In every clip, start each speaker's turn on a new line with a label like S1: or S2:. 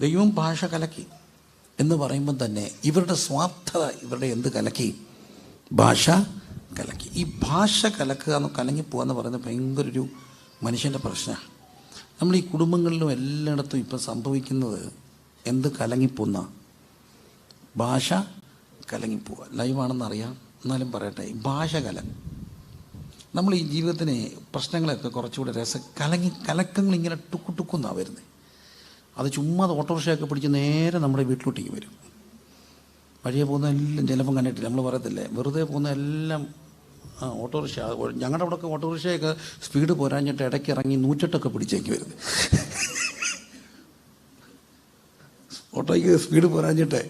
S1: ദൈവം ഭാഷ കലക്കി എന്ന് പറയുമ്പോൾ തന്നെ ഇവരുടെ സ്വാർത്ഥത ഇവരുടെ എന്ത് കലക്കി? ഭാഷ കലക്കി. ഈ ഭാഷ കലക്കുക എന്ന് കലങ്ങി പോകുക എന്ന് പറയുന്നത് ഭയങ്കര ഒരു മനുഷ്യന്റെ പ്രശ്നമാണ്. നമ്മൾ ഈ കുടുംബങ്ങളിലും എല്ലായിടത്തും ഇപ്പം സംഭവിക്കുന്നത് എന്ത് കലങ്ങിപ്പോന്ന? ഭാഷ കലങ്ങിപ്പോവുക ലൈവാണെന്നറിയാം. എന്നാലും പറയട്ടെ ഭാഷ കല. നമ്മൾ ഈ ജീവിതത്തിന് പ്രശ്നങ്ങളൊക്കെ കുറച്ചുകൂടെ രസ കലങ്ങി കലക്കങ്ങൾ ഇങ്ങനെ ടുക്കു ടുക്കുന്നാണ് വരുന്നത് അത് ചുമ്മാ അത് ഓട്ടോറിക്ഷയൊക്കെ പിടിച്ച് നേരെ നമ്മുടെ വീട്ടിലോട്ടേക്ക് വരും. വഴിയെ പോകുന്ന എല്ലാം ചിലപ്പം കണ്ടിട്ടില്ല. നമ്മൾ പറയത്തില്ലേ വെറുതെ പോകുന്ന എല്ലാം ഓട്ടോറിക്ഷ ഞങ്ങളുടെ അവിടെയൊക്കെ ഓട്ടോറിക്ഷയൊക്കെ സ്പീഡ് പോരാഞ്ഞിട്ട് ഇടയ്ക്ക് ഇറങ്ങി നൂറ്റെട്ടൊക്കെ പിടിച്ചേക്ക് വരുന്നത് ഓട്ടോയ്ക്ക് സ്പീഡ് പോരാഞ്ഞിട്ട്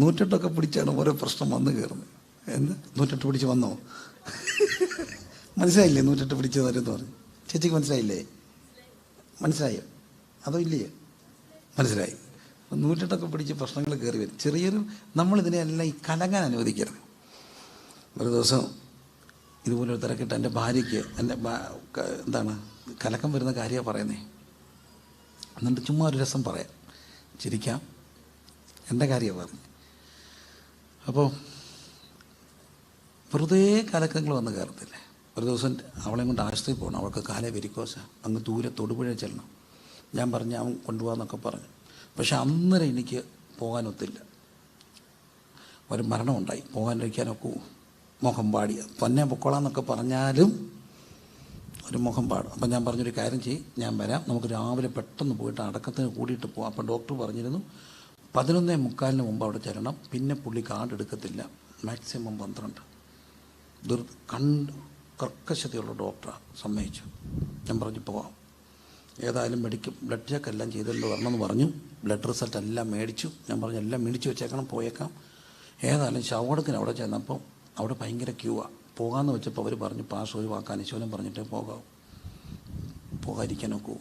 S1: നൂറ്റെട്ടൊക്കെ പിടിച്ചാണ് ഓരോ പ്രശ്നം വന്ന് കയറുന്നത് എന്ത്? നൂറ്റെട്ട് പിടിച്ച് വന്നോ? മനസ്സിലായില്ലേ നൂറ്റെട്ട് പിടിച്ച് തരുമെന്ന് പറഞ്ഞു? ചേച്ചിക്ക് മനസ്സിലായില്ലേ? മനസ്സിലായോ? അതോ ഇല്ലയോ? മനസ്സിലായി? നൂറ്റെട്ടൊക്കെ പിടിച്ച് പ്രശ്നങ്ങൾ കയറി വരും. ചെറിയൊരു നമ്മളിതിനെല്ലാം ഈ കലങ്ങാൻ അനുവദിക്കരുത്. ഒരു ദിവസം ഇതുപോലെ ഒരു തിരക്കിട്ട് എന്റെ ഭാര്യയ്ക്ക് എന്റെ എന്താണ് കലക്കം വരുന്ന കാര്യമാണ് പറയുന്നേ. എന്നിട്ട് ചുമ്മാ ഒരു രസം പറയാം. ചിരിക്കാം. എന്റെ കാര്യമാണ് പറഞ്ഞു? അപ്പോൾ വെറുതെ കലക്കങ്ങൾ വന്ന് കയറത്തില്ലേ. ഒരു ദിവസം അവളെ കൊണ്ട് ആശുപത്രിയിൽ പോകണം. അവൾക്ക് കാലേ വെരിക്കോസ. അങ്ങ് ദൂരെ തൊടുപുഴ ചെല്ലണം. ഞാൻ പറഞ്ഞു അവൻ കൊണ്ടുപോകാന്നൊക്കെ പറഞ്ഞു. പക്ഷെ അന്നേരം എനിക്ക് പോകാനൊത്തില്ല ഒരു മരണമുണ്ടായി. പോകാനിരിക്കാനൊക്കെ മുഖം പാടിയ. തന്നെ പൊക്കോളാന്നൊക്കെ പറഞ്ഞാലും ഒരു മുഖം പാടും. അപ്പം ഞാൻ പറഞ്ഞൊരു കാര്യം ചെയ്യും. ഞാൻ വരാം. നമുക്ക് രാവിലെ പെട്ടെന്ന് പോയിട്ട് അടക്കത്തിന് കൂടിയിട്ട് പോകാം അപ്പം ഡോക്ടർ പറഞ്ഞിരുന്നു പതിനൊന്നേ മുക്കാലിന് മുമ്പ് അവിടെ ചേരണം പിന്നെ പുള്ളി കാർഡ് എടുക്കത്തില്ല. മാക്സിമം പന്ത്രണ്ട്. ദുർ കണ്ട് കർക്കശതയുള്ള ഡോക്ടറാണ് സമ്മതിച്ചു. ഞാൻ പറഞ്ഞു പോവാം. ഏതായാലും മെഡിക്കും ബ്ലഡ് ചെക്ക് എല്ലാം ചെയ്തിട്ട് വരണമെന്ന് പറഞ്ഞു. ബ്ലഡ് റിസൾട്ട് എല്ലാം മേടിച്ചു. ഞാൻ പറഞ്ഞു എല്ലാം മേടിച്ച് വെച്ചേക്കണം പോയേക്കാം. ഏതായാലും ശവടക്കിന് അവിടെ ചെന്നപ്പോൾ അവിടെ ഭയങ്കര ക്യൂവാണ് പോകാമെന്ന് വെച്ചപ്പോൾ അവർ പറഞ്ഞു പാസ് ഒഴിവാക്കാൻ ഈശോനും പറഞ്ഞിട്ട് പോകാം. പോകാതിരിക്കാൻ നോക്കൂ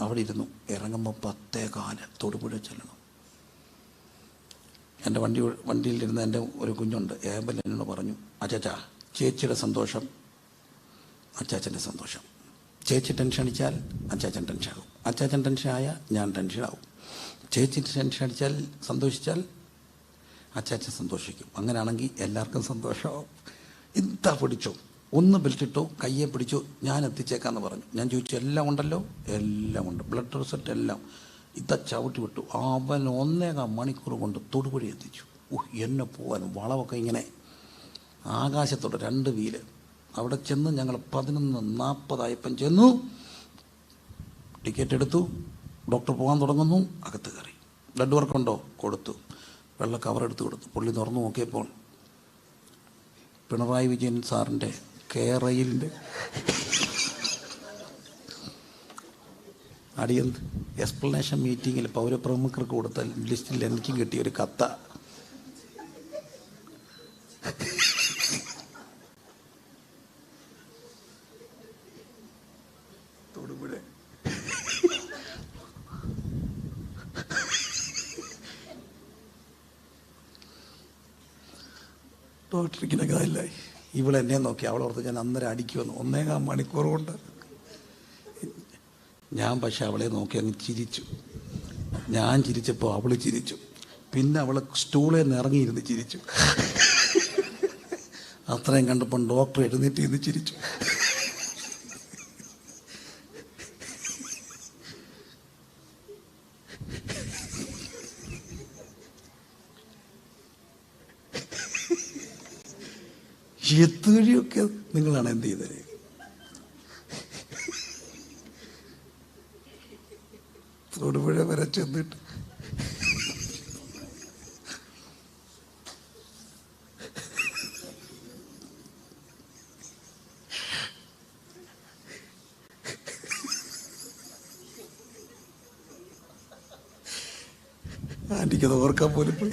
S1: അവിടെ ഇരുന്നു. ഇറങ്ങുമ്പോൾ പത്തേ കാൽ തൊടുപുഴ ചെല്ലണം. എന്റെ വണ്ടി വണ്ടിയിലിരുന്ന എന്റെ ഒരു കുഞ്ഞുണ്ട് ഏബൽ എന്നോട് പറഞ്ഞു അച്ചാച്ചാ ചേച്ചിയുടെ സന്തോഷം അച്ചാച്ചന്റെ സന്തോഷം. ചേച്ചി ടെൻഷൻ അടിച്ചാൽ അച്ചാച്ചൻ ടെൻഷൻ ആകും. അച്ചാച്ചൻ ടെൻഷൻ ആയാൽ ഞാൻ ടെൻഷൻ ആവും. ചേച്ചി ടെൻഷൻ അടിച്ചാൽ സന്തോഷിച്ചാൽ അച്ചാച്ചൻ സന്തോഷിക്കും. അങ്ങനെയാണെങ്കിൽ എല്ലാവർക്കും സന്തോഷമാവും. എന്താ പിടിച്ചോ. ഒന്ന് ബെൽറ്റിട്ടോ കയ്യെ പിടിച്ചോ ഞാൻ എത്തിച്ചേക്കാന്ന് പറഞ്ഞു. ഞാൻ ചോദിച്ചു എല്ലാം ഉണ്ടല്ലോ? എല്ലാം ഉണ്ട്. ബ്ലഡ് റിസൾട്ട് എല്ലാം. ഇതാ ചവിട്ടി വിട്ടു. അവൻ ഒന്നേകാം മണിക്കൂർ കൊണ്ട് തൊടുപുഴ എത്തിച്ചു. ഓഹ് എന്നെ പോകാനും വളവൊക്കെ ഇങ്ങനെ ആകാശത്തോടെ രണ്ട് വീൽ. അവിടെ ചെന്ന് ഞങ്ങൾ പതിനൊന്ന് നാൽപ്പതായപ്പം ചെന്നു. ടിക്കറ്റ് എടുത്തു. ഡോക്ടർ പോകാൻ തുടങ്ങുന്നു. അകത്ത് കയറി. ബ്ലഡ് വർക്ക് ഉണ്ടോ? കൊടുത്തു. വെള്ള കവർ എടുത്ത് കൊടുത്തു. പുള്ളി തുറന്നു നോക്കിയപ്പോൾ പിണറായി വിജയൻ സാറിന്റെ കേരയിലിന്റെ അടിയന്ത് എക്സ്പ്ലനേഷൻ മീറ്റിങ്ങിൽ പൗരപ്രമുഖർക്ക് കൊടുത്ത ലിസ്റ്റിൽ എനിക്കും കിട്ടിയ ഒരു കത്ത. തൊടുപുഴ ഡോക്ടറിക്കിനെ കാര്യമില്ലായി ഇവളെന്നെ നോക്കി. അവളോർത്ത് ഞാൻ അന്നേരം അടിക്കുമെന്ന് ഒന്നേകാം മണിക്കൂർ കൊണ്ട്. ഞാൻ പക്ഷെ അവളെ നോക്കി അങ്ങ് ചിരിച്ചു. ഞാൻ ചിരിച്ചപ്പോൾ അവൾ ചിരിച്ചു. പിന്നെ അവൾ സ്റ്റൂളിൽ നിന്ന് ഇറങ്ങിയിരുന്ന് ചിരിച്ചു. അത്രയും കണ്ടപ്പോൾ ഡോക്ടർ എഴുന്നേറ്റ് ഇരുന്ന് ചിരിച്ചു. എത്തുവഴിയൊക്കെ നിങ്ങളാണ് എന്ത് ചെയ്തത്? തൊടുപുഴ വരെ ചെന്നിട്ട്. ആന്റിക്കത് ഓർക്കാൻ പോലും പോയി.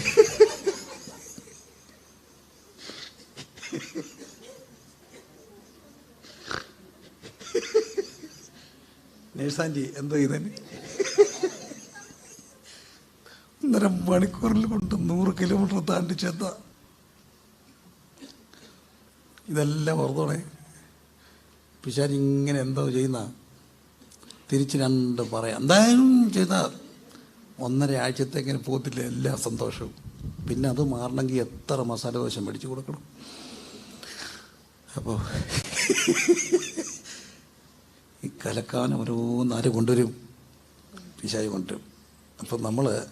S1: നേഴ്സാന്റി എന്തോ ചെയ്തേന്? ഒന്നര മണിക്കൂറിൽ കൊണ്ട് നൂറ് കിലോമീറ്റർ താണ്ടി ചെന്ന. ഇതെല്ലാം ഓർത്തോണേ പിശാരി ഇങ്ങനെ എന്തോ ചെയ്യുന്ന. തിരിച്ച് രണ്ട് പറയാം. എന്തായാലും ചെയ്താൽ ഒന്നര ആഴ്ചത്തേക്കിന് പോകത്തില്ല എല്ലാ സന്തോഷവും. പിന്നെ അത് മാറണമെങ്കിൽ എത്ര മസാല ദോശ മേടിച്ച് കൊടുക്കണം. അപ്പോൾ ഈ കലക്കാൻ ഓരോന്നാര് കൊണ്ടുവരും. പിശായി കൊണ്ടുവരും. അപ്പം നമ്മൾ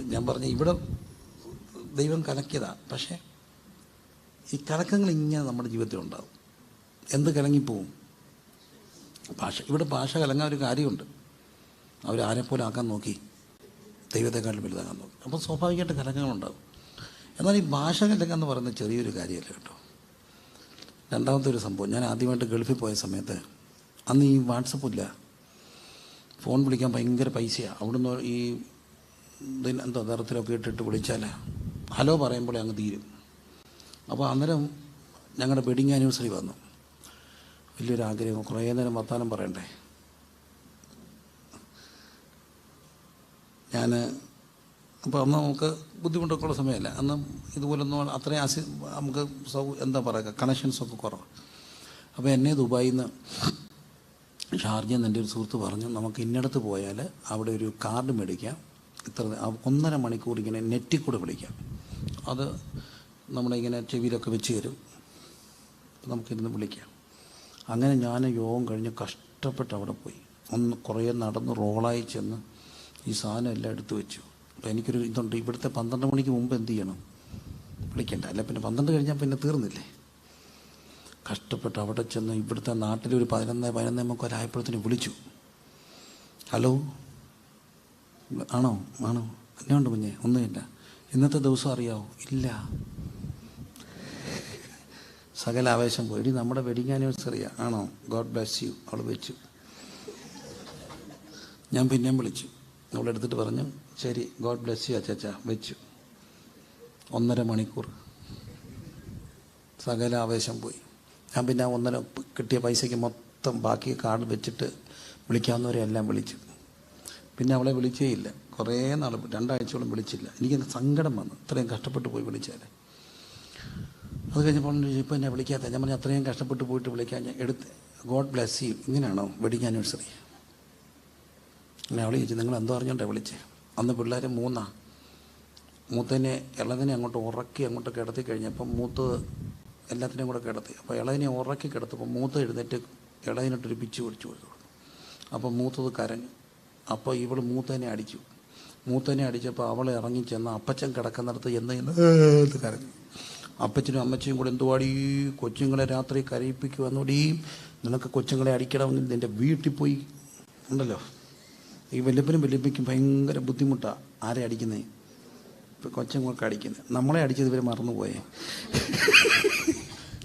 S1: ഞാൻ പറഞ്ഞു ഇവിടെ ദൈവം കലക്കിയതാണ് പക്ഷേ ഈ കലക്കങ്ങൾ ഇങ്ങനെ നമ്മുടെ ജീവിതത്തിൽ ഉണ്ടാവും. എന്ത് കലങ്ങിപ്പോവും? ഭാഷ. ഇവിടെ ഭാഷ കലങ്ങാൻ ഒരു കാര്യമുണ്ട്. അവർ ആരെപ്പോലെ ആക്കാൻ നോക്കി. ദൈവത്തെക്കാളും വലുതാക്കാൻ നോക്കി. അപ്പോൾ സ്വാഭാവികമായിട്ട് കലക്കങ്ങളുണ്ടാവും. എന്നാൽ ഈ ഭാഷ കലങ്ങൾ എന്ന് പറയുന്നത് ചെറിയൊരു കാര്യമല്ല കേട്ടോ? രണ്ടാമത്തെ ഒരു സംഭവം. ഞാൻ ആദ്യമായിട്ട് ഗൾഫിൽ പോയ സമയത്ത് അന്ന് ഈ വാട്സപ്പ് ഇല്ല. ഫോൺ വിളിക്കാൻ ഭയങ്കര പൈസയാണ് അവിടുന്ന് ഈ ഇതിന് എന്തോ തരത്തിലൊക്കെ ഇട്ടിട്ട് വിളിച്ചാൽ ഹലോ പറയുമ്പോഴേ അങ്ങ് തീരും. അപ്പോൾ അന്നേരം ഞങ്ങളുടെ വെഡിങ് ആനിവേഴ്സറി വന്നു. വലിയൊരു ആഗ്രഹം. കുറേ നേരം വർത്താനം പറയണ്ടേ? ഞാൻ അപ്പോൾ അന്ന് നമുക്ക് ബുദ്ധിമുട്ടൊക്കെ ഉള്ള സമയമല്ല. അന്ന് ഇതുപോലൊന്നും അത്രയും അസി നമുക്ക് സൗ എന്താ പറയുക കണക്ഷൻസൊക്കെ കുറവാണ്. അപ്പോൾ എന്നെ ദുബായിൽ നിന്ന് ഷാർജയിൽ എന്റെ ഒരു സുഹൃത്ത് പറഞ്ഞു നമുക്ക് ഇന്നടത്ത് പോയാൽ അവിടെ ഒരു കാർഡ് മേടിക്കാം. ഇത്ര ഒന്നര മണിക്കൂർ ഇങ്ങനെ നെറ്റിൽ കൂടെ വിളിക്കാം. അത് നമ്മളിങ്ങനെ ചെവിയിലൊക്കെ വെച്ച് തരും. നമുക്കിരുന്ന് വിളിക്കാം. അങ്ങനെ ഞാൻ യോഗം കഴിഞ്ഞ് കഷ്ടപ്പെട്ട് അവിടെ പോയി. ഒന്ന് കുറേ നടന്ന് റോളായി ചെന്ന് ഈ സാധനം എല്ലാം എടുത്തു വെച്ചു. എനിക്കൊരു ഇതുണ്ട്. ഇവിടുത്തെ പന്ത്രണ്ട് മണിക്ക് മുമ്പ് എന്ത് ചെയ്യണം? വിളിക്കണ്ട. അല്ല പിന്നെ പന്ത്രണ്ട് കഴിഞ്ഞാൽ പിന്നെ തീർന്നില്ലേ? കഷ്ടപ്പെട്ട് അവിടെ ചെന്ന് ഇവിടുത്തെ നാട്ടിലൊരു പതിനൊന്ന് പതിനൊന്ന് മുക്കാലായപ്പോഴത്തേന് വിളിച്ചു. ഹലോ? ആണോ? ആണോ? എന്നെ ഉണ്ട് കുഞ്ഞെ. ഒന്നുമില്ല. ഇന്നത്തെ ദിവസം അറിയാവോ? ഇല്ല. സകല ആവേശം പോയി. നമ്മുടെ വെഡിങ് ആനിവേഴ്സറിയാ ആണോ? ഗോഡ് ബ്ലെസ് യു അവൾ വെച്ചു ഞാൻ പിന്നെയും വിളിച്ചു. അവളെടുത്തിട്ട് പറഞ്ഞു ശരി ഗോഡ് ബ്ലെസ് യു അച്ചാച്ച വെച്ചു. ഒന്നര മണിക്കൂർ. സകല ആവേശം പോയി. ഞാൻ പിന്നെ ഒന്നര കിട്ടിയ പൈസയ്ക്ക് മൊത്തം ബാക്കി കാർഡ് വെച്ചിട്ട് വിളിക്കാവുന്നവരെ എല്ലാം വിളിച്ചു. പിന്നെ അവളെ വിളിച്ചേ ഇല്ല. കുറേ നാൾ രണ്ടാഴ്ചയോളം വിളിച്ചില്ല. എനിക്ക് സങ്കടം വന്നു. ഇത്രയും കഷ്ടപ്പെട്ട് പോയി വിളിച്ചാൽ അത് കഴിഞ്ഞപ്പോൾ ഇപ്പോൾ എന്നെ വിളിക്കാത്ത. ഞാൻ പറഞ്ഞു അത്രയും കഷ്ടപ്പെട്ട് പോയിട്ട് വിളിക്കാൻ ഞാൻ എടുത്ത്. God bless you. ഇങ്ങനെയാണോ വെഡിങ് ആനിവേഴ്സറി? അങ്ങനെ അവൾ ചോദിച്ചു നിങ്ങൾ എന്തോ അറിഞ്ഞോണ്ടേ വിളിച്ചേ? അന്ന് പിള്ളേർ മൂന്നാ. മൂത്തതിനെ ഇളതിനെ അങ്ങോട്ട് ഉറക്കി അങ്ങോട്ട് കിടത്തി കഴിഞ്ഞപ്പം മൂത്ത് എല്ലാത്തിനെയും കൂടെ കിടത്തി. അപ്പോൾ ഇളതിനെ ഉറക്കി കിടത്തപ്പോൾ മൂത്ത് എഴുന്നേറ്റ് ഇളതിനിട്ടൊരു പിച്ച് പിടിച്ചു കൊടുത്തു. അപ്പോൾ മൂത്തത് കരഞ്ഞു. അപ്പോൾ ഇവൾ മൂത്തതിനെ അടിച്ചു. മൂത്തതിനെ അടിച്ചപ്പോൾ അവൾ ഇറങ്ങി ചെന്ന് അപ്പച്ചൻ കിടക്കുന്നിടത്ത് എന്ന് എന്ന് കരഞ്ഞു. അപ്പച്ചനും അമ്മച്ചയും കൂടെ എന്തുവാടി കൊച്ചുങ്ങളെ രാത്രി കരയിപ്പിക്കുവന്നോടി? നിനക്ക് കൊച്ചുങ്ങളെ അടിക്കണമെങ്കിൽ നിന്റെ വീട്ടിൽ പോയി ഉണ്ടല്ലോ. ഈ വല്യപ്പനും വല്യപ്പയ്ക്കും ഭയങ്കര ബുദ്ധിമുട്ടാണ് ആരെ അടിക്കുന്നത് ഇപ്പം കൊച്ചങ്ങൾക്ക് അടിക്കുന്നത് നമ്മളെ അടിച്ചത് ഇവർ മറന്നുപോയേ.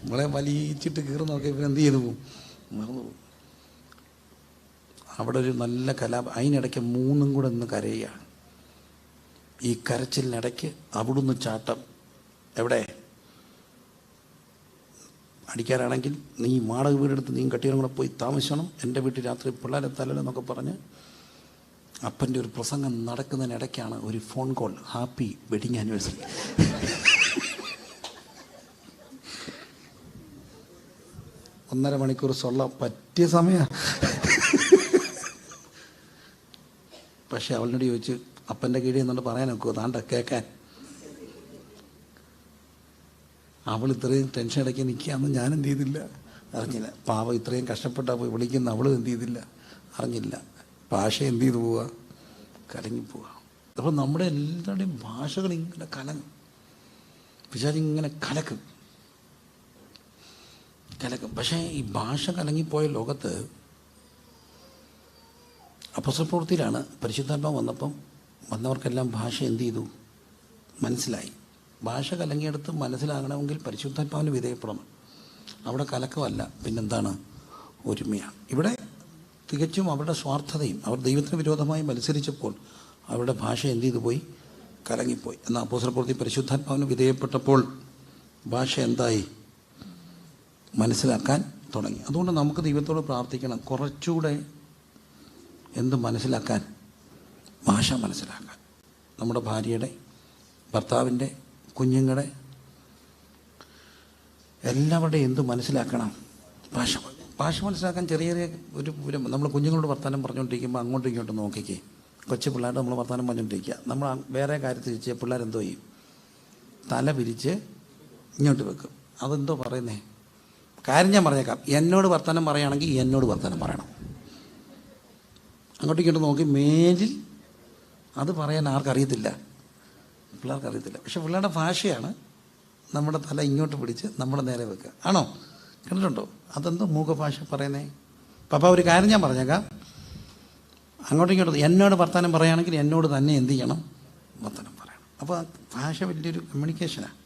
S1: നമ്മളെ വലിച്ചിട്ട് കീറുന്നൊക്കെ ഇവരെന്ത് ചെയ്തു? പോകും മറന്നുപോകും അവിടെ ഒരു നല്ല കലാപ അതിനിടയ്ക്ക് മൂന്നും കൂടെ നിന്ന് കരയുകയാണ് ഈ കരച്ചിലിനിടയ്ക്ക് അവിടുന്ന് ചാട്ടം. എവിടെ? അടിക്കാനാണെങ്കിൽ നീ വാടക വീടെടുത്ത് നീ കട്ടികളും കൂടെ പോയി താമസിക്കണം എന്റെ വീട്ടിൽ രാത്രി പിള്ളേരെ തലലെന്നൊക്കെ പറഞ്ഞ് അപ്പന്റെ ഒരു പ്രസംഗം നടക്കുന്നതിനിടയ്ക്കാണ് ഒരു phone call happy wedding anniversary ഒന്നര മണിക്കൂർ സൊള്ള പറ്റിയ സമയമാണ് പക്ഷെ അവളിനോട് ചോദിച്ചു അപ്പന്റെ കീഴിൽ നിന്നുകൊണ്ട് പറയാൻ നോക്കുമോ താണ്ട കേൾക്കാൻ. അവൾ ഇത്രയും ടെൻഷൻ ഇടയ്ക്ക് നിൽക്കുകയെന്ന് ഞാൻ എന്ത് ചെയ്തില്ല. അറിഞ്ഞില്ല. പാവം ഇത്രയും കഷ്ടപ്പെട്ടാൽ പോയി വിളിക്കുന്ന അവളും എന്ത് ചെയ്തില്ല. അറിഞ്ഞില്ല. ഭാഷ എന്ത് ചെയ്തു പോവുക കലങ്ങി പോവുക അപ്പോൾ നമ്മുടെ എല്ലാവരുടെയും ഭാഷകൾ ഇങ്ങനെ കലങ്ങും. വിചാരിങ്ങനെ കലക്കും. കലക്കും. പക്ഷേ ഈ ഭാഷ കലങ്ങിപ്പോയ ലോകത്ത് അപസ്വപ്രവൃത്തിയിലാണ് പരിശുദ്ധാത്മ വന്നപ്പം വന്നവർക്കെല്ലാം ഭാഷ എന്ത് ചെയ്തു? മനസ്സിലായി. ഭാഷ കലങ്ങിയെടുത്ത് മനസ്സിലാകണമെങ്കിൽ പരിശുദ്ധാത്മാവിന് വിധേയപ്പെടണം അവിടെ കലക്കമല്ല. പിന്നെന്താണ്? ഒരുമയാണ്. ഇവിടെ തികച്ചും അവരുടെ സ്വാർത്ഥതയും അവർ ദൈവത്തിന് വിരോധമായി മത്സരിച്ചപ്പോൾ അവരുടെ ഭാഷ എന്ത് ചെയ്തു പോയി? കലങ്ങിപ്പോയി. എന്നാൽ അപ്പോസരപ്രവൃത്തി പരിശുദ്ധാത്മാവിന് വിധേയപ്പെട്ടപ്പോൾ ഭാഷ എന്തായി? മനസ്സിലാക്കാൻ തുടങ്ങി. അതുകൊണ്ട് നമുക്ക് ദൈവത്തോട് പ്രാർത്ഥിക്കണം. കുറച്ചുകൂടെ എന്ത് മനസ്സിലാക്കാൻ? ഭാഷ മനസ്സിലാക്കാൻ. നമ്മുടെ ഭാര്യയുടെ ഭർത്താവിന്റെ കുഞ്ഞുങ്ങളുടെ എല്ലാവരുടെയും എന്ത് മനസ്സിലാക്കണം? ഭാഷ ഭാഷ മനസ്സിലാക്കാൻ ചെറിയ ചെറിയ ഒരു നമ്മൾ കുഞ്ഞുങ്ങളോട് വർത്തമാനം പറഞ്ഞുകൊണ്ടിരിക്കുമ്പോൾ അങ്ങോട്ടും ഇങ്ങോട്ടും നോക്കിക്കേ. കൊച്ചു പിള്ളേരുടെ നമ്മൾ വർത്തമാനം പറഞ്ഞുകൊണ്ടിരിക്കുക. നമ്മൾ വേറെ കാര്യത്തിൽ ചോദിച്ചാൽ പിള്ളേരെന്തോ ചെയ്യും? തല പിരിച്ച് ഇങ്ങോട്ട് വെക്കും. അതെന്തോ പറയുന്നേ? കാര്യം ഞാൻ പറഞ്ഞേക്കാം. എന്നോട് വർത്തമാനം പറയുകയാണെങ്കിൽ എന്നോട് വർത്തമാനം പറയണം. അങ്ങോട്ടും ഇങ്ങോട്ടും നോക്കി മേലിൽ അത് പറയാൻ ആർക്കറിയത്തില്ല പിള്ളേർക്കറിയത്തില്ല പക്ഷെ പിള്ളേരുടെ ഭാഷയാണ് നമ്മുടെ തല ഇങ്ങോട്ട് പിടിച്ച് നമ്മുടെ നേരെ വെക്കുക. ആണോ? കണ്ടിട്ടുണ്ടോ? അതെന്ത് മൂകഭാഷ പറയുന്നേ. പപ്പ ഒരു കാര്യം ഞാൻ പറഞ്ഞേക്കാം. അങ്ങോട്ടും ഇങ്ങോട്ടും എന്നോട് വർത്തമാനം പറയുകയാണെങ്കിൽ എന്നോട് തന്നെ എന്ത് ചെയ്യണം? വർത്തമാനം പറയണം. അപ്പോൾ ഭാഷ വലിയൊരു കമ്മ്യൂണിക്കേഷനാണ്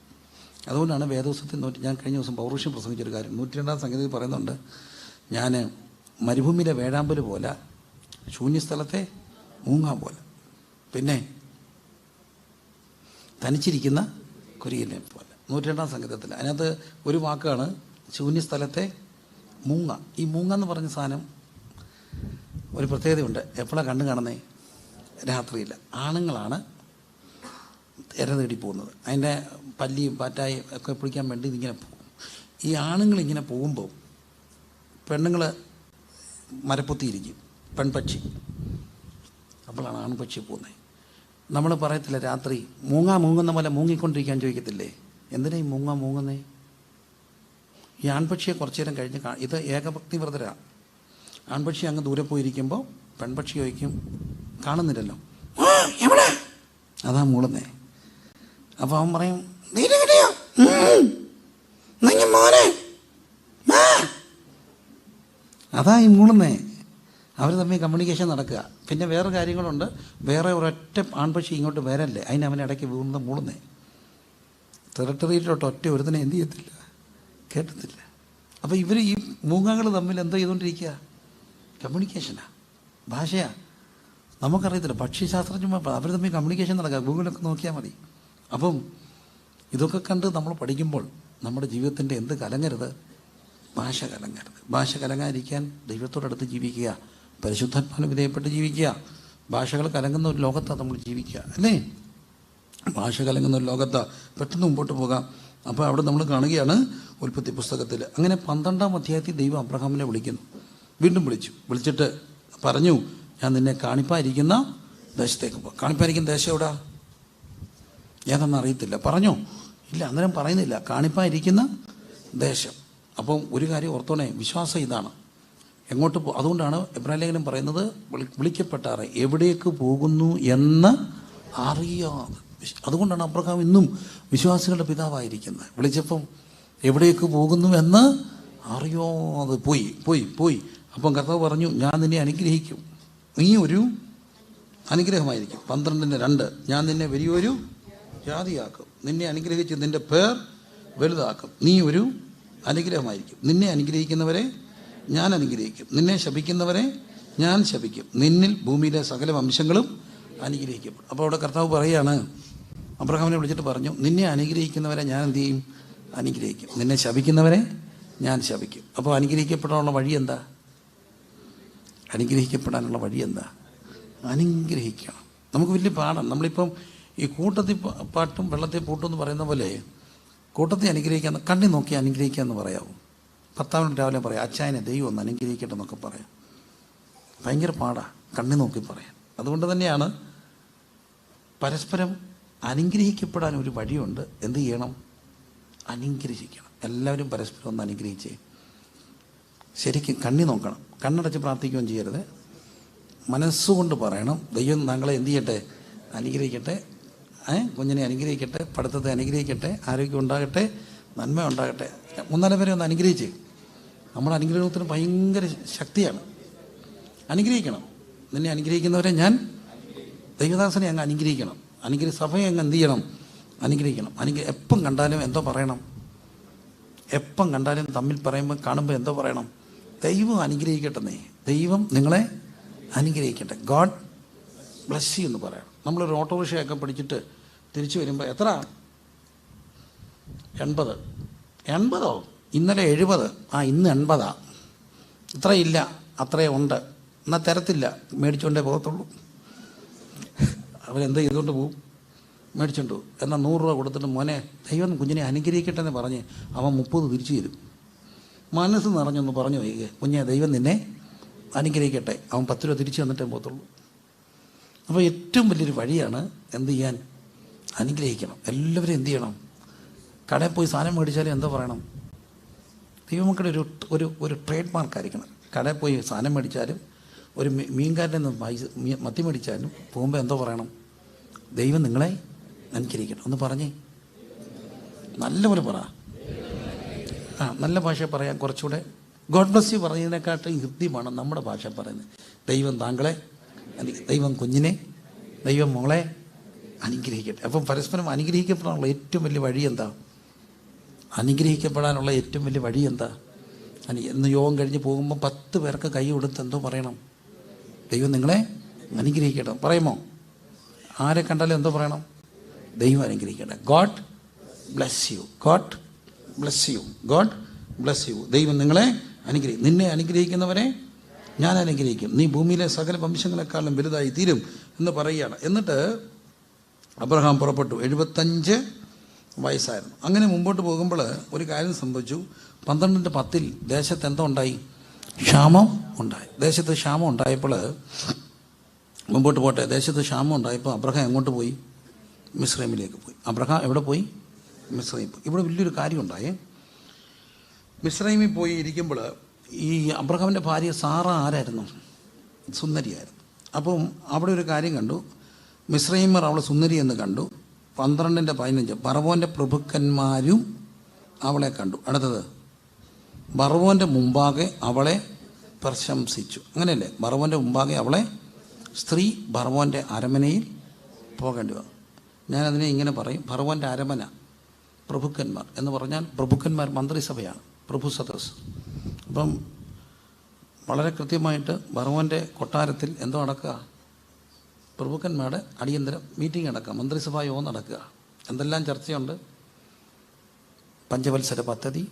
S1: അതുകൊണ്ടാണ് വേദോസത്തിൽ നൂറ്റി ഞാൻ കഴിഞ്ഞ ദിവസം പൗരുഷ്യം പ്രസംഗിച്ചൊരു കാര്യം. നൂറ്റി രണ്ടാം സംഗതി പറയുന്നുണ്ട് ഞാൻ മരുഭൂമിയിലെ വേഴാമ്പൽ പോലെ ശൂന്യസ്ഥലത്തെ മൂങ്ങാൻ പോലെ. പിന്നെ തനിച്ചിരിക്കുന്ന കുരിയനെ പോലെ. നൂറ്റി രണ്ടാം സംഗീതത്തിൽ. അതിനകത്ത് ഒരു വാക്കാണ് ശൂന്യസ്ഥലത്തെ മൂങ്ങ. ഈ മൂങ്ങ എന്ന് പറഞ്ഞ സാധനം ഒരു പ്രത്യേകതയുണ്ട്. എപ്പോഴാണ് കണ്ണു കാണുന്നേ? രാത്രിയിൽ ആണുങ്ങളാണ് ഇര തേടി പോകുന്നത്. അതിന്റെ പല്ലിയും പാറ്റായും ഒക്കെ പിടിക്കാൻ വേണ്ടി ഇതിങ്ങനെ പോകും. ഈ ആണുങ്ങൾ ഇങ്ങനെ പോകുമ്പോൾ പെണ്ണുങ്ങൾ മരപ്പൊത്തിയിരിക്കും. പെൺപക്ഷി. അപ്പോഴാണ് ആൺപക്ഷി പോകുന്നത് നമ്മൾ പറയത്തില്ല രാത്രി മൂങ്ങ മൂങ്ങുന്ന പോലെ മൂങ്ങിക്കൊണ്ടിരിക്കാൻ ചോദിക്കത്തില്ലേ? എന്തിനാ ഈ മൂങ്ങ മൂങ്ങുന്നേ? ഈ ആൺപക്ഷിയെ കുറച്ചു നേരം കഴിഞ്ഞ് ഇത് ഏകഭക്തി വ്രതരാണ് ആൺപക്ഷി അങ്ങ് ദൂരെ പോയിരിക്കുമ്പോൾ പെൺപക്ഷി ചോദിക്കും കാണുന്നില്ലല്ലോ? "ആ, എവിടെ? അതാ മൂളുന്നേ. അപ്പോൾ അവൻ പറയും. അതാ ഈ മൂളുന്നേ. അവർ തമ്മിൽ കമ്മ്യൂണിക്കേഷൻ നടക്കുക. പിന്നെ വേറെ കാര്യങ്ങളുണ്ട്. വേറെ ഒരൊറ്റ ആൺപക്ഷി ഇങ്ങോട്ട് വരല്ലേ? അതിന് അവനിടയ്ക്ക് വീണ്ടും മൂളുന്നേ. ടെറിട്ടറിയിലോട്ട് ഒറ്റ ഒരുത്തനെ എന്ത് ചെയ്യത്തില്ല. കേട്ടത്തില്ല അപ്പോൾ ഇവർ ഈ മൂങ്ങകൾ തമ്മിൽ എന്താ ചെയ്തുകൊണ്ടിരിക്കുക കമ്മ്യൂണിക്കേഷനാ ഭാഷയാ. നമുക്കറിയത്തില്ല. പക്ഷിശാസ്ത്രജ്ഞന്മാർ അവർ തമ്മിൽ കമ്മ്യൂണിക്കേഷൻ നടക്കുക ഗൂഗിളൊക്കെ നോക്കിയാൽ മതി. അപ്പം ഇതൊക്കെ കണ്ട് നമ്മൾ പഠിക്കുമ്പോൾ നമ്മുടെ ജീവിതത്തിന്റെ എന്ത് കലങ്ങരുത്? ഭാഷ കലങ്ങരുത്. ഭാഷ കലങ്ങാതിരിക്കാൻ ദൈവത്തോടടുത്ത് ജീവിക്കുക. പരിശുദ്ധാത്മാവിന് വിധേയപ്പെട്ട് ജീവിക്കുക. ഭാഷകൾ കലങ്ങുന്ന ഒരു ലോകത്താണ് നമ്മൾ ജീവിക്കുക. അല്ലേ? ഭാഷ കലങ്ങുന്ന ഒരു ലോകത്താണ് പെട്ടെന്ന് മുമ്പോട്ട് പോകാം. അപ്പോൾ അവിടെ നമ്മൾ കാണുകയാണ് ഉൽപ്പത്തി പുസ്തകത്തിൽ. അങ്ങനെ പന്ത്രണ്ടാം അധ്യായത്തിൽ ദൈവം അബ്രഹാമിനെ വിളിക്കുന്നു. വീണ്ടും വിളിച്ചു. വിളിച്ചിട്ട് പറഞ്ഞു ഞാൻ നിന്നെ കാണിപ്പായിരിക്കുന്ന ദേശത്തേക്ക് പോകാം കാണിപ്പായിരിക്കുന്ന ദേശം എവിടാ? ഏതെന്ന് അറിയത്തില്ല. പറഞ്ഞോ. ഇല്ല അന്നേരം പറയുന്നില്ല. കാണിപ്പായിരിക്കുന്ന ദേശം. അപ്പം ഒരു കാര്യം ഓർത്തോണേ വിശ്വാസം ഇതാണ്. എങ്ങോട്ട് പോ അതുകൊണ്ടാണ് എബ്രാഹിം പറയുന്നത് വിളി- വിളിക്കപ്പെട്ടാറ് എവിടേക്ക് പോകുന്നു എന്ന് അറിയാതെ. അതുകൊണ്ടാണ് അബ്രഹാം ഇന്നും വിശ്വാസികളുടെ പിതാവായിരിക്കുന്നത്. വിളിച്ചപ്പം എവിടേക്ക് പോകുന്നു എന്ന് അറിയോ അത് പോയി പോയി പോയി. അപ്പം കർത്താവ് പറഞ്ഞു ഞാൻ നിന്നെ അനുഗ്രഹിക്കും. നീ ഒരു അനുഗ്രഹമായിരിക്കും. പന്ത്രണ്ടിന് രണ്ട് ഞാൻ നിന്നെ വലിയൊരു ജാതിയാക്കും. നിന്നെ അനുഗ്രഹിച്ച് നിന്റെ പേർ വലുതാക്കും. നീ ഒരു അനുഗ്രഹമായിരിക്കും. നിന്നെ അനുഗ്രഹിക്കുന്നവരെ ഞാൻ അനുഗ്രഹിക്കും. നിന്നെ ശപിക്കുന്നവരെ ഞാൻ ശപിക്കും. നിന്നിൽ ഭൂമിയിലെ സകല വംശങ്ങളും അനുഗ്രഹിക്കും. അപ്പോൾ അവിടെ കർത്താവ് പറയാണ് അബ്രഹാമിനെ വിളിച്ചിട്ട് പറഞ്ഞു നിന്നെ അനുഗ്രഹിക്കുന്നവരെ ഞാൻ എന്ത് ചെയ്യും? അനുഗ്രഹിക്കും. നിന്നെ ശപിക്കുന്നവരെ ഞാൻ ശപിക്കും. അപ്പോൾ അനുഗ്രഹിക്കപ്പെടാനുള്ള വഴി എന്താ? അനുഗ്രഹിക്കപ്പെടാനുള്ള വഴി എന്താ? അനുഗ്രഹിക്കണം. നമുക്ക് വലിയ പാടാണ് നമ്മളിപ്പം ഈ കൂട്ടത്തിൽ പാട്ടും വെള്ളത്തിൽ പൂട്ടും എന്ന് പറയുന്ന പോലെ കൂട്ടത്തിൽ അനുഗ്രഹിക്കാന്ന് കണ്ണി നോക്കി അനുഗ്രഹിക്കാന്ന് പറയാവും. പത്താം മിനിറ്റ് രാവിലെ പറയാം അച്ചായനെ ദൈവം ഒന്ന് അനുഗ്രഹിക്കട്ടെ എന്നൊക്കെ പറയാം. ഭയങ്കര പാടാ കണ്ണി നോക്കി പറയാം അതുകൊണ്ട് തന്നെയാണ് പരസ്പരം അനുഗ്രഹിക്കപ്പെടാൻ ഒരു വഴിയുണ്ട്. എന്ത് ചെയ്യണം? അനുഗ്രഹിക്കണം. എല്ലാവരും പരസ്പരം ഒന്ന് അനുഗ്രഹിച്ചേ. ശരിക്കും കണ്ണി നോക്കണം. കണ്ണടച്ച് പ്രാർത്ഥിക്കുകയും ചെയ്യരുത്. മനസ്സുകൊണ്ട് പറയണം. ദൈവം താങ്കളെ എന്ത് ചെയ്യട്ടെ? അനുഗ്രഹിക്കട്ടെ. കുഞ്ഞിനെ അനുഗ്രഹിക്കട്ടെ. പഠിത്തത്തെ അനുഗ്രഹിക്കട്ടെ. ആരോഗ്യം ഉണ്ടാകട്ടെ. നന്മ ഉണ്ടാകട്ടെ. മൂന്നാൽ പേരെ ഒന്ന് അനുഗ്രഹിച്ച്. നമ്മുടെ അനുഗ്രഹത്തിന് ഭയങ്കര ശക്തിയാണ്. അനുഗ്രഹിക്കണം. നിന്നെ അനുഗ്രഹിക്കുന്നവരെ ഞാൻ ദൈവദാസനെ അങ്ങ് അനുഗ്രഹിക്കണം. അനുഗ്രഹ സഭയെ അങ്ങ് എന്ത് ചെയ്യണം? അനുഗ്രഹിക്കണം. അനുഗ്രഹം എപ്പം കണ്ടാലും എന്തോ പറയണം. എപ്പം കണ്ടാലും തമ്മിൽ പറയുമ്പോൾ കാണുമ്പോൾ എന്തോ പറയണം. ദൈവം അനുഗ്രഹിക്കട്ടെ നീ ദൈവം നിങ്ങളെ അനുഗ്രഹിക്കട്ടെ. ഗോഡ് ബ്ലസ് എന്ന് പറയണം നമ്മളൊരു ഓട്ടോറിക്ഷയൊക്കെ പിടിച്ചിട്ട് തിരിച്ചു വരുമ്പോൾ എത്ര? എൺപത്. എൺപതോ? ഇന്നലെ എഴുപത്. ആ ഇന്ന് എൺപതാ. ഇത്രയില്ല. അത്രേ ഉണ്ട്. എന്നാൽ തരത്തില്ല. മേടിച്ചുകൊണ്ടേ പോകത്തുള്ളൂ. അവരെന്ത് ചെയ്തുകൊണ്ട് പോവും? മേടിച്ചുകൊണ്ട് പോകും എന്നാൽ നൂറ് രൂപ കൊടുത്തിട്ട് മോനെ ദൈവം കുഞ്ഞിനെ അനുഗ്രഹിക്കട്ടെ എന്ന് പറഞ്ഞ് അവൻ മുപ്പത് തിരിച്ചു തരും. മനസ്സ് നിറഞ്ഞൊന്ന് പറഞ്ഞു വയ്ക്കുക കുഞ്ഞെ ദൈവം നിന്നെ അനുഗ്രഹിക്കട്ടെ. അവൻ പത്ത് രൂപ തിരിച്ചു തന്നിട്ടേ പോകത്തുള്ളൂ. അപ്പോൾ ഏറ്റവും വലിയൊരു വഴിയാണ് എന്ത് ചെയ്യാൻ? അനുഗ്രഹിക്കണം. എല്ലാവരും എന്ത് ചെയ്യണം? കടയിൽ പോയി സാധനം മേടിച്ചാലും എന്താ പറയണം? ദൈവമക്കളുടെ ഒരു ഒരു ഒരു ട്രേഡ് മാർക്കായിരിക്കണം കടയിൽ പോയി സാധനം മേടിച്ചാലും ഒരു മീൻകാരന്റെ മത്തി മേടിച്ചാലും പോകുമ്പോൾ എന്തോ പറയണം. ദൈവം നിങ്ങളെ അനുഗ്രഹിക്കണം ഒന്ന് പറഞ്ഞേ. നല്ലപോലെ പറ. ആ നല്ല ഭാഷ പറയാൻ കുറച്ചുകൂടെ ഗോഡ് ബ്ലസ് യു പറയുന്നതിനെക്കാട്ടും ഹൃദ്യമാണ് നമ്മുടെ ഭാഷ പറയുന്നത്. ദൈവം താങ്കളെ ദൈവം കുഞ്ഞിനെ ദൈവം മോളെ അനുഗ്രഹിക്കട്ടെ. അപ്പം പരസ്പരം അനുഗ്രഹിക്കപ്പെടാനുള്ള ഏറ്റവും വലിയ വഴി എന്താ? അനുഗ്രഹിക്കപ്പെടാനുള്ള ഏറ്റവും വലിയ വഴി എന്താ? അനു ഇന്ന് യോഗം കഴിഞ്ഞ് പോകുമ്പോൾ പത്ത് പേർക്ക് കൈ കൊടുത്ത് എന്തോ പറയണം. ദൈവം നിങ്ങളെ അനുഗ്രഹിക്കട്ടെ. പറയുമോ? ആരെ കണ്ടാലും എന്തോ പറയണം? ദൈവം അനുഗ്രഹിക്കട്ടെ. God bless you God bless you God bless you ദൈവം നിങ്ങളെ അനുഗ്രഹിക്കും നിന്നെ അനുഗ്രഹിക്കുന്നവരെ ഞാൻ അനുഗ്രഹിക്കും. നീ ഭൂമിയിലെ സകല വംശങ്ങളെക്കാളും വലുതായി തീരും എന്ന് പറയുകയാണ്. എന്നിട്ട് അബ്രഹാം പുറപ്പെട്ടു. എഴുപത്തഞ്ച് വയസ്സായിരുന്നു. അങ്ങനെ മുമ്പോട്ട് പോകുമ്പോൾ ഒരു കാര്യം സംഭവിച്ചു. പന്ത്രണ്ടിന്റെ പത്തിൽ ദേശത്ത് എന്തോ ഉണ്ടായി? ക്ഷാമം ഉണ്ടായി. ദേശത്ത് ക്ഷാമം ഉണ്ടായപ്പോൾ മുമ്പോട്ട് പോട്ടെ. ദേശത്ത് ക്ഷാമം ഉണ്ടായപ്പോൾ അബ്രഹാം എങ്ങോട്ട് പോയി? മിസ്രൈമിലേക്ക് പോയി. അബ്രഹാം എവിടെ പോയി? മിസ്രൈം പോയി. ഇവിടെ വലിയൊരു കാര്യം ഉണ്ടായി. മിസ്രൈമിൽ പോയി ഇരിക്കുമ്പോൾ ഈ അബ്രഹാമിന്റെ ഭാര്യ സാറ ആരായിരുന്നു? സുന്ദരിയായിരുന്നു അപ്പം അവിടെ ഒരു കാര്യം കണ്ടു. മിസ്രൈമർ അവളെ സുന്ദരി എന്ന് കണ്ടു. പന്ത്രണ്ടിന്റെ പതിനഞ്ച്. പറവോന്റെ പ്രഭുക്കന്മാരും അവളെ കണ്ടു. അടുത്തത്? ബറവോന്റെ മുമ്പാകെ അവളെ പ്രശംസിച്ചു. അങ്ങനെയല്ലേ? ബർവോന്റെ മുമ്പാകെ അവളെ സ്ത്രീ ബറവോന്റെ അരമനയിൽ പോകേണ്ടി വന്നു. ഞാനതിനെ ഇങ്ങനെ പറയും ബറവോന്റെ അരമന പ്രഭുക്കന്മാർ എന്ന് പറഞ്ഞാൽ പ്രഭുക്കന്മാർ മന്ത്രിസഭയാണ് പ്രഭു സദസ് അപ്പം വളരെ കൃത്യമായിട്ട് ബറവോന്റെ കൊട്ടാരത്തിൽ എന്തോ നടക്കുക? പ്രഭുക്കന്മാരുടെ അടിയന്തര മീറ്റിംഗ് നടക്കുക മന്ത്രിസഭാ യോഗം നടക്കുക. എന്തെല്ലാം ചർച്ചയുണ്ട്? പഞ്ചവത്സര പദ്ധതി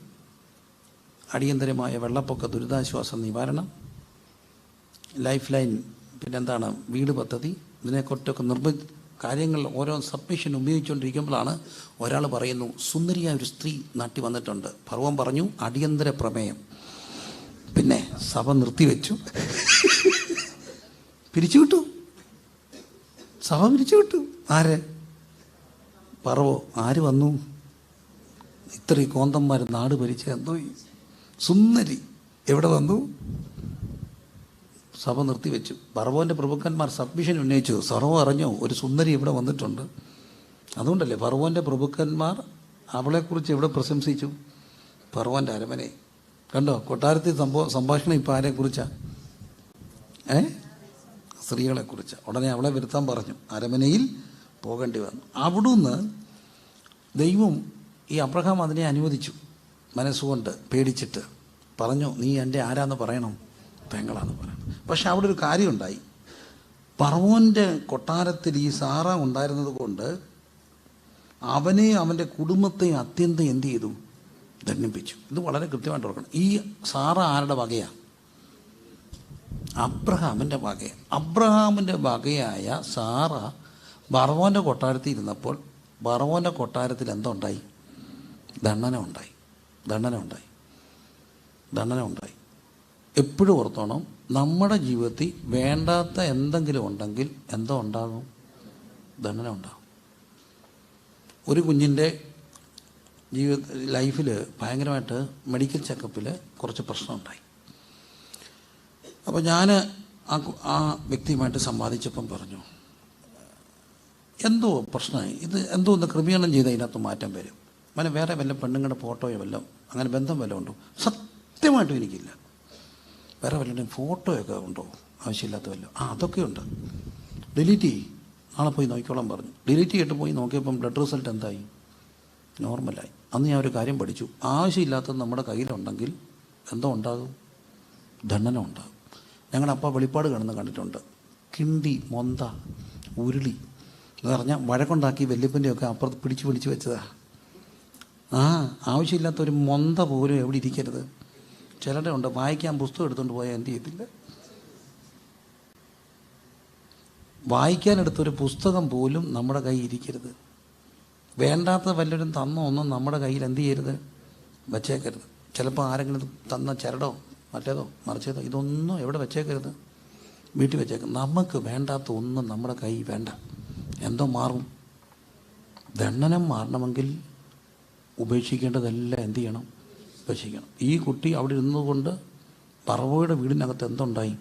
S1: അടിയന്തരമായ വെള്ളപ്പൊക്ക ദുരിതാശ്വാസ നിവാരണം ലൈഫ് ലൈൻ പിന്നെന്താണ് വീട് പദ്ധതി ഇതിനെക്കുറിച്ചൊക്കെ നിർബ കാര്യങ്ങൾ ഓരോ സബ്മിഷൻ ഉപയോഗിച്ചുകൊണ്ടിരിക്കുമ്പോഴാണ് ഒരാൾ പറയുന്നു സുന്ദരിയായ ഒരു സ്ത്രീ നാട്ടി വന്നിട്ടുണ്ട്. പർവൻ പറഞ്ഞു അടിയന്തര പ്രമേയം. പിന്നെ സഭ നിർത്തിവെച്ചു. പിരിച്ചുവിട്ടു സഭ പിരിച്ചുവിട്ടു ആര്? പറവോ? ആര് വന്നു? ഇത്രയും കോന്തന്മാർ നാട് ഭരിച്ച എന്തോ സുന്ദരി. എവിടെ വന്നു സഭ നിർത്തിവെച്ചു. ഫറവോന്റെ പ്രഭുക്കന്മാർ സബ്മിഷൻ ഉന്നയിച്ചു. സർവോ അറിഞ്ഞോ? ഒരു സുന്ദരി ഇവിടെ വന്നിട്ടുണ്ട്. അതുകൊണ്ടല്ലേ ഫറവോന്റെ പ്രഭുക്കന്മാർ അവളെക്കുറിച്ച് എവിടെ പ്രശംസിച്ചു? ഫറവോന്റെ അരമനെ. കണ്ടോ? കൊട്ടാരത്തിൽ സംഭവ സംഭാഷണം ഇപ്പോൾ ആരെക്കുറിച്ചാണ് ഏ? സ്ത്രീകളെക്കുറിച്ച് ഉടനെ അവളെ വരുത്താൻ പറഞ്ഞു. അരമനയിൽ പോകേണ്ടി വന്നു. അവിടുന്ന് ദൈവം ഈ അബ്രഹാം അതിനെ അനുവദിച്ചു. മനസ്സുകൊണ്ട് പേടിച്ചിട്ട് പറഞ്ഞു നീ എന്റെ ആരാന്ന് പറയണം? പെങ്ങളാന്ന് പറയണം. പക്ഷെ അവിടെ ഒരു കാര്യമുണ്ടായി. പറവോന്റെ കൊട്ടാരത്തിൽ ഈ സാറ ഉണ്ടായിരുന്നത് കൊണ്ട് അവനെ അവന്റെ കുടുംബത്തെ അത്യന്തം എന്ത് ചെയ്തു? ദണ്ണിപ്പിച്ചു ഇത് വളരെ കൃത്യമായിട്ട് ഓർക്കണം. ഈ സാറ ആരുടെ വകയാണ് അബ്രഹാമിന്റെ വകയാണ് അബ്രഹാമിന്റെ വകയായ സാറ ബർവോന്റെ കൊട്ടാരത്തിൽ ഇരുന്നപ്പോൾ ബർവോന്റെ കൊട്ടാരത്തിൽ എന്തുണ്ടായി ദണ്ണനം ഉണ്ടായി. ദണ്ഡന ഉണ്ടായി ദണ്ഡന ഉണ്ടായി എപ്പോഴും ഓർത്തോണം നമ്മുടെ ജീവിതത്തിൽ വേണ്ടാത്ത എന്തെങ്കിലും ഉണ്ടെങ്കിൽ എന്തോ ഉണ്ടാകും. ദണ്ഡന ഉണ്ടാകും ഒരു കുഞ്ഞിന്റെ ജീവിത ലൈഫിൽ ഭയങ്കരമായിട്ട് മെഡിക്കൽ ചെക്കപ്പിൽ കുറച്ച് പ്രശ്നമുണ്ടായി. അപ്പോൾ ഞാൻ ആ ആ വ്യക്തിയുമായിട്ട് സംവാദിച്ചപ്പം പറഞ്ഞു എന്തോ പ്രശ്നമായി? ഇത് എന്തോ ഒന്ന് ക്രമീകരണം ചെയ്ത് അതിനകത്ത് മാറ്റം വരും. അങ്ങനെ വേറെ വല്ല പെണ്ണുങ്ങളുടെ ഫോട്ടോയോ വല്ലതും അങ്ങനെ ബന്ധം വല്ലതും ഉണ്ടോ? സത്യമായിട്ടും എനിക്കില്ല. വേറെ വല്ലതും ഫോട്ടോയൊക്കെ ഉണ്ടോ? ആവശ്യമില്ലാത്ത വല്ലതും ആ അതൊക്കെ ഉണ്ട്. ഡിലീറ്റ് ചെയ്യ്. നാളെ പോയി നോക്കിക്കോളാൻ പറഞ്ഞു. ഡിലീറ്റ് ചെയ്തിട്ട് പോയി നോക്കിയപ്പം ബ്ലഡ് റിസൾട്ട് എന്തായി? നോർമലായി അന്ന് ഞാൻ ഒരു കാര്യം പഠിച്ചു. ആവശ്യമില്ലാത്തത് നമ്മുടെ കയ്യിലുണ്ടെങ്കിൽ എന്തോ ഉണ്ടാകും? ദണ്ഡനം ഉണ്ടാകും. ഞങ്ങളുടെ അപ്പ വെളിപ്പാട് കാണുന്ന കണ്ടിട്ടുണ്ട്. കിണ്ടി മൊന്ത ഉരുളി. എന്ന് പറഞ്ഞാൽ വഴക്കുണ്ടാക്കി വല്യപ്പന്റെയൊക്കെ അപ്പുറത്ത് പിടിച്ച് പിടിച്ച് വെച്ചതാ. ആ ആവശ്യമില്ലാത്ത ഒരു മൊന്ത പോലും എവിടെ ഇരിക്കരുത്. ചിലരുടെ ഉണ്ട് വായിക്കാൻ പുസ്തകം എടുത്തുകൊണ്ട് പോയാൽ എന്ത് ചെയ്യത്തില്ല. വായിക്കാനെടുത്തൊരു പുസ്തകം പോലും നമ്മുടെ കയ്യിൽ ഇരിക്കരുത്. വേണ്ടാത്ത വല്ലവരും തന്ന ഒന്നും നമ്മുടെ കയ്യിൽ എന്ത് ചെയ്യരുത്? വെച്ചേക്കരുത്. ചിലപ്പോൾ ആരെങ്കിലും തന്ന ചരടോ മറ്റേതോ മറിച്ചതോ ഇതൊന്നും എവിടെ വെച്ചേക്കരുത്? വീട്ടിൽ വെച്ചേക്കും. നമുക്ക് വേണ്ടാത്ത ഒന്നും നമ്മുടെ കൈ വേണ്ട. എന്തോ മാറും. ദണ്ണനം മാറണമെങ്കിൽ ഉപേക്ഷിക്കേണ്ടതെല്ലാം എന്ത് ചെയ്യണം? ഉപേക്ഷിക്കണം. ഈ കുട്ടി അവിടെ ഇരുന്നതുകൊണ്ട് പറവയുടെ വീടിനകത്ത് എന്തുണ്ടായി?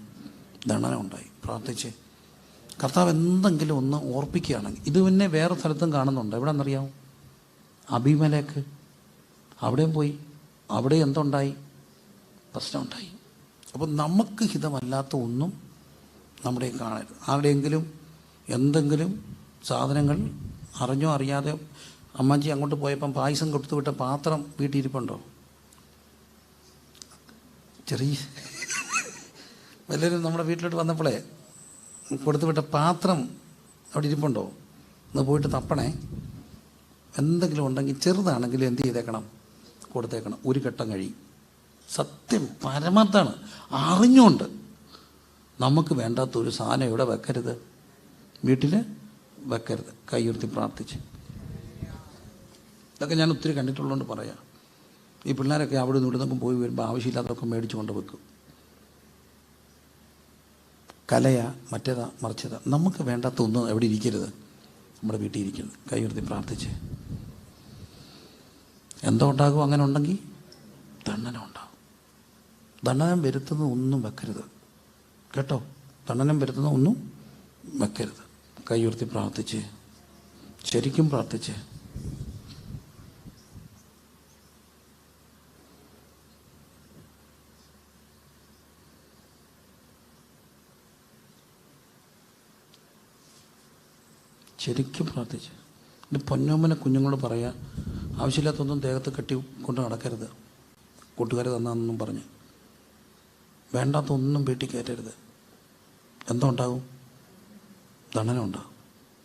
S1: ദണ്ണന ഉണ്ടായി പ്രാർത്ഥിച്ച്. കർത്താവ് എന്തെങ്കിലും ഒന്ന് ഓർപ്പിക്കുകയാണെങ്കിൽ ഇത് പിന്നെ വേറെ സ്ഥലത്തും കാണുന്നുണ്ട്. എവിടെ നിന്നറിയാമോ അഭിമലേക്ക് അവിടെയും പോയി. അവിടെ എന്തുണ്ടായി? പ്രശ്നമുണ്ടായി. അപ്പോൾ നമുക്ക് ഹിതമല്ലാത്ത ഒന്നും നമ്മുടെ കാണരുത്. ആരുടെയെങ്കിലും എന്തെങ്കിലും സാധനങ്ങൾ അറിഞ്ഞോ അറിയാതെ അമ്മാജി അങ്ങോട്ട് പോയപ്പം പായസം കൊടുത്തു വിട്ട പാത്രം വീട്ടിലിരിപ്പുണ്ടോ? ചെറിയ വല്ലവരും നമ്മുടെ വീട്ടിലോട്ട് വന്നപ്പോഴേ കൊടുത്തു വിട്ട പാത്രം അവിടെ ഇരിപ്പുണ്ടോ? ഒന്ന് പോയിട്ട് തപ്പണേ. എന്തെങ്കിലും ഉണ്ടെങ്കിൽ ചെറുതാണെങ്കിലും എന്ത് ചെയ്തേക്കണം? കൊടുത്തേക്കണം. ഒരു ഘട്ടം കഴിയും സത്യം പരമാർത്ഥാണ് അറിഞ്ഞുകൊണ്ട്. നമുക്ക് വേണ്ടാത്ത ഒരു സാധനം ഇവിടെ വെക്കരുത്? വീട്ടിൽ വെക്കരുത്. കൈയുർത്തി പ്രാർത്ഥിച്ച്. ഇതൊക്കെ ഞാൻ ഒത്തിരി കണ്ടിട്ടുള്ളതുകൊണ്ട് പറയാം. ഈ പിള്ളേരൊക്കെ അവിടെ നിന്ന് ഇവിടുന്നൊക്കെ പോയി വരുമ്പോൾ ആവശ്യമില്ലാത്തതൊക്കെ മേടിച്ചു കൊണ്ട് വെക്കും. കലയാ മറ്റേതാ മറിച്ചതാ. നമുക്ക് വേണ്ടാത്ത ഒന്നും എവിടെ ഇരിക്കരുത്. നമ്മുടെ വീട്ടിൽ ഇരിക്കരുത് കൈയുർത്തി പ്രാർത്ഥിച്ച്. എന്തോ ഉണ്ടാകും അങ്ങനെ ഉണ്ടെങ്കിൽ ദണ്ഡനം ഉണ്ടാകും. ദണ്ഡനം വരുത്തുന്ന ഒന്നും വെക്കരുത്. കേട്ടോ? ദണ്ഡനം വരുത്തുന്ന ഒന്നും വെക്കരുത്. കൈയുർത്തി പ്രാർത്ഥിച്ച്. ശരിക്കും പ്രാർത്ഥിച്ച്. ശരിക്കും പ്രാർത്ഥിച്ച്. എന്റെ പൊന്നോമ്മനെ കുഞ്ഞുങ്ങളോട് പറയുക ആവശ്യമില്ലാത്തൊന്നും ദേഹത്ത് കെട്ടി കൊണ്ട് നടക്കരുത്. കൂട്ടുകാർ തന്നാന്നൊന്നും പറഞ്ഞ്. വേണ്ടാത്തൊന്നും വീട്ടിൽ കയറ്റരുത്. എന്തോ ഉണ്ടാകും ദണ്ഡനം